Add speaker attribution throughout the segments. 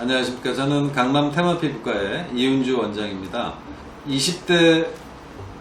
Speaker 1: 안녕하십니까. 저는 강남 테마피부과의 이윤주 원장입니다. 20대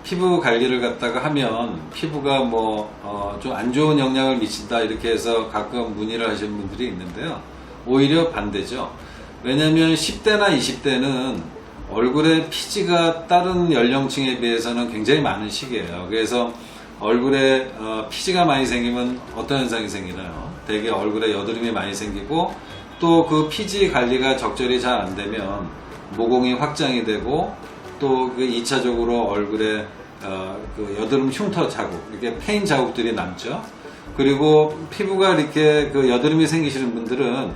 Speaker 1: 피부 관리를 갖다가 하면 피부가 뭐, 어, 좀안 좋은 영향을 미친다 이렇게 해서 가끔 문의를 하시는 분들이 있는데요. 오히려 반대죠. 왜냐면 10대나 20대는 얼굴에 피지가 다른 연령층에 비해서는 굉장히 많은 시기예요. 그래서 얼굴에 어, 피지가 많이 생기면 어떤 현상이 생기나요? 되게 얼굴에 여드름이 많이 생기고 또 그 피지 관리가 적절히 잘 안 되면 모공이 확장이 되고 또 그 2차적으로 얼굴에 어, 그 여드름 흉터 자국, 이렇게 페인 자국들이 남죠. 그리고 피부가 이렇게 그 여드름이 생기시는 분들은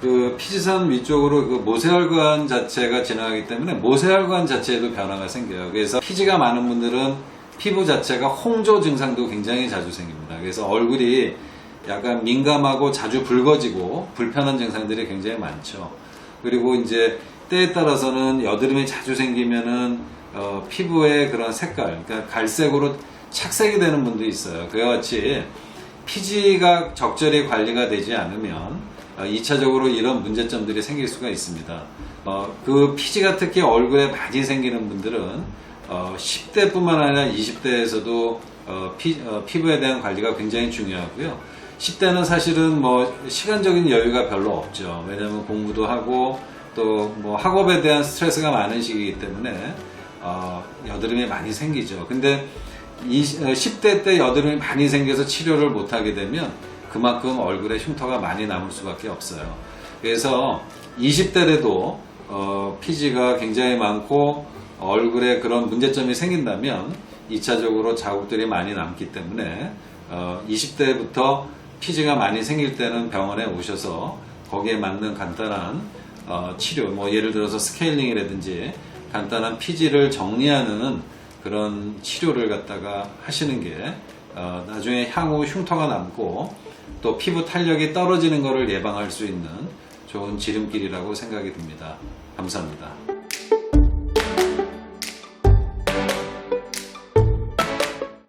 Speaker 1: 그 피지선 위쪽으로 그 모세혈관 자체가 지나가기 때문에 모세혈관 자체에도 변화가 생겨요. 그래서 피지가 많은 분들은 피부 자체가 홍조 증상도 굉장히 자주 생깁니다. 그래서 얼굴이 약간 민감하고 자주 붉어지고 불편한 증상들이 굉장히 많죠. 그리고 이제 때에 따라서는 여드름이 자주 생기면은 어, 피부의 그런 색깔, 그러니까 갈색으로 착색이 되는 분도 있어요. 그와 같이 피지가 적절히 관리가 되지 않으면 어, 2차적으로 이런 문제점들이 생길 수가 있습니다. 어, 그 피지가 특히 얼굴에 많이 생기는 분들은 어, 10대뿐만 아니라 20대에서도 어, 피, 부에 대한 관리가 굉장히 중요하고요. 10대는 사실은 뭐 시간적인 여유가 별로 없죠. 왜냐하면 공부도 하고 또 뭐 학업에 대한 스트레스가 많은 시기이기 때문에 어, 여드름이 많이 생기죠. 근데 이, 10대 때 여드름이 많이 생겨서 치료를 못하게 되면 그만큼 얼굴에 흉터가 많이 남을 수밖에 없어요. 그래서 20대에도 어, 피지가 굉장히 많고 얼굴에 그런 문제점이 생긴다면 2차적으로 자국들이 많이 남기 때문에 어, 20대부터 피지가 많이 생길 때는 병원에 오셔서 거기에 맞는 간단한 어, 치료, 뭐 예를 들어서 스케일링이라든지 간단한 피지를 정리하는 그런 치료를 갖다가 하시는 게 어, 나중에 향후 흉터가 남고 또 피부 탄력이 떨어지는 것을 예방할 수 있는 좋은 지름길이라고 생각이 듭니다. 감사합니다.